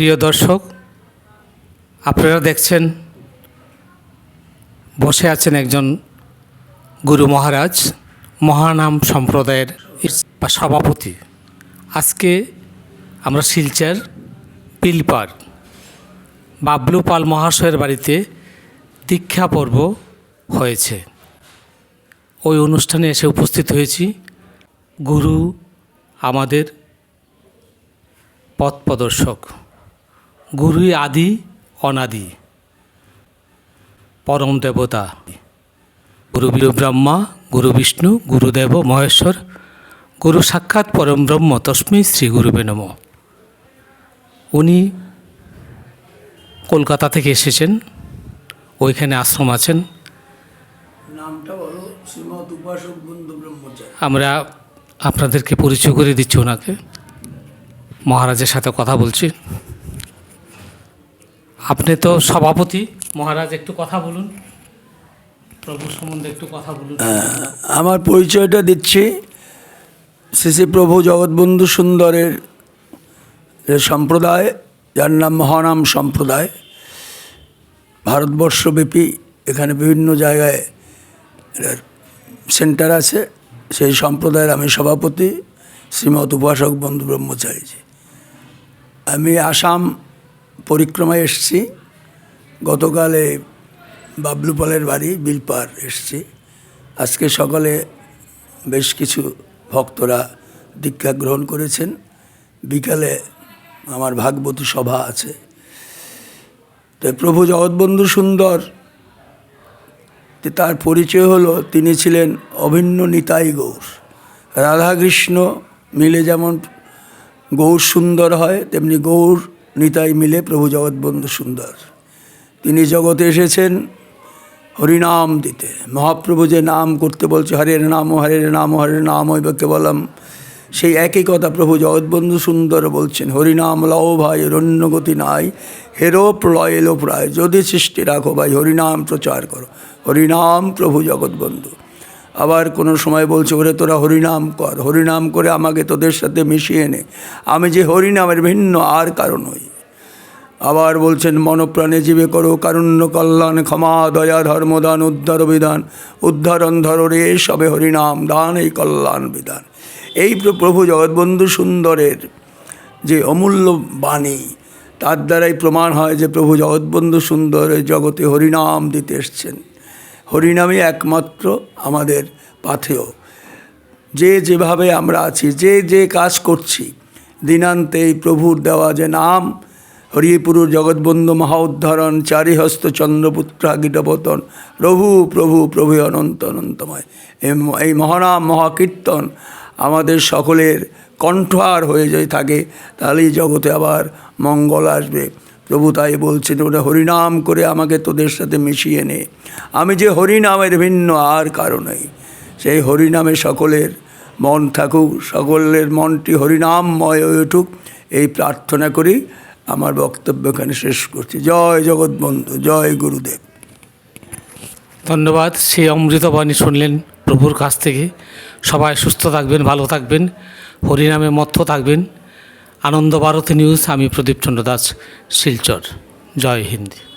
প্রিয় দর্শক, আপনারা দেখছেন, বসে আছেন একজন গুরু মহারাজ, মহানাম সম্প্রদায়ের সভাপতি। আজকে আমরা শিলচার পিলপার, বাবলু পাল মহাশয়ের বাড়িতে দীক্ষা পর্ব হয়েছে। ওই অনুষ্ঠানে এসে উপস্থিত হয়েছি। গুরু আমাদের পথ প্রদর্শক। গুরুই আদি অনাদি। পরম দেবতা গুরু বীর ব্রহ্মা গুরু বিষ্ণু গুরুদেব মহেশ্বর গুরু সাক্ষাৎ পরম ব্রহ্ম তস্মৈ শ্রী গুরুবে নম। উনি কলকাতা থেকে এসেছেন ওইখানে আশ্রম আছেন। আমরা আপনাদেরকে পরিচয় করে দিচ্ছি ওনাকে। মহারাজের সাথে কথা বলছি। আপনি তো সভাপতি। মহারাজ একটু কথা বলুন। প্রভু সম্বন্ধে একটু কথা বলুন। আমার পরিচয়টা দিচ্ছি শ্রী শ্রী প্রভু জগৎবন্ধু সুন্দরের যে সম্প্রদায় যার নাম মহানাম সম্প্রদায়। ভারতবর্ষব্যাপী এখানে বিভিন্ন জায়গায় সেন্টার আছে। সেই সম্প্রদায়ের আমি সভাপতি শ্রীমৎ উপাসক বন্ধু ব্রহ্মচারীজি। আমি আসাম পরিক্রমায় এসেছি। গতকালে বাবলুপালের বাড়ি বিলপার এসেছি। আজকে সকালে বেশ কিছু ভক্তরা দীক্ষা গ্রহণ করেছেন। বিকালে আমার ভাগবতী সভা আছে। তো প্রভু জগৎবন্ধু সুন্দর তার পরিচয় হলো তিনি ছিলেন অভিন্ন নিতাই গৌর। রাধাকৃষ্ণ মিলে যেমন গৌর সুন্দর হয়, তেমনি গৌর নিতাই মিলে প্রভু জগৎবন্ধু সুন্দর। তিনি জগতে এসেছেন হরিনাম দিতে। মহাপ্রভু যে নাম করতে বলছে, হরের নাম হরের নাম হরের নাম হইব কেবলম। সেই একই কথা প্রভু জগৎবন্ধু সুন্দর বলছেন, হরিনাম লও ভাই অন্য গতি নাই, হেরো প্রলয় এলো প্রায় যদি সৃষ্টি রাখো ভাই, হরিনাম প্রচার করো। হরিনাম প্রভু জগৎবন্ধু। আবার কোনো সময় বলছে, ওরে তোরা হরিনাম কর, হরিনাম করে আমাকে তোদের সাথে মিশিয়ে নে। আমি যে হরিনামের ভিন্ন আর কারণ হই আবার বলছেন, মনপ্রাণে জীবে করো কারুণ্য কল্যাণ, ক্ষমা, দয়া, ধর্মদান, উদ্ধার বিধান উদ্ধারণ ধর রে সবে হরিনাম, দান এই কল্যাণ বিধান। এই প্রভু জগৎবন্ধু সুন্দরের যে অমূল্য বাণী, তার দ্বারাই প্রমাণ হয় যে প্রভু জগৎবন্ধু সুন্দর জগতে হরিনাম দিতে এসছেন। হরিনামই একমাত্র আমাদের পাথেয়। যে যেভাবে আমরা আছি, যে যে কাজ করছি দিনান্তে এই প্রভুর দেওয়া যে নাম, হরিপুরুর জগৎবন্ধু মহোদ্ধরণ চারিহস্ত চন্দ্রপুত্র গীতপতন প্রভু প্রভু প্রভু অনন্ত অনন্তময়। এই মহানাম, মহাকীর্তন আমাদের সকলের কণ্ঠহার হয়ে যায় থাকে, তাহলেই জগতে আবার মঙ্গল আসবে। প্রভু তাই বলছেন ওটা হরিনাম করে আমাকে তোদের সাথে মিশিয়ে নে। আমি যে হরিনামের ভিন্ন আর কারণেই সেই হরিনামে সকলের মন থাকুক, সকলের মনটি হরিনামময় হয়ে উঠুক। এই প্রার্থনা করি, আমার বক্তব্য এখানে শেষ করছি। জয় জগৎবন্ধু জয় গুরুদেব। ধন্যবাদ, সেই অমৃতবাণী শুনলেন প্রভুর কাছ থেকে। সবাই সুস্থ থাকবেন, ভালো থাকবেন। হরিনামে মত্ত থাকবেন। আনন্দ ভারতী নিউজ আমি প্রদীপ চন্দ্র দাস শিলচর। জয় হিন্দ।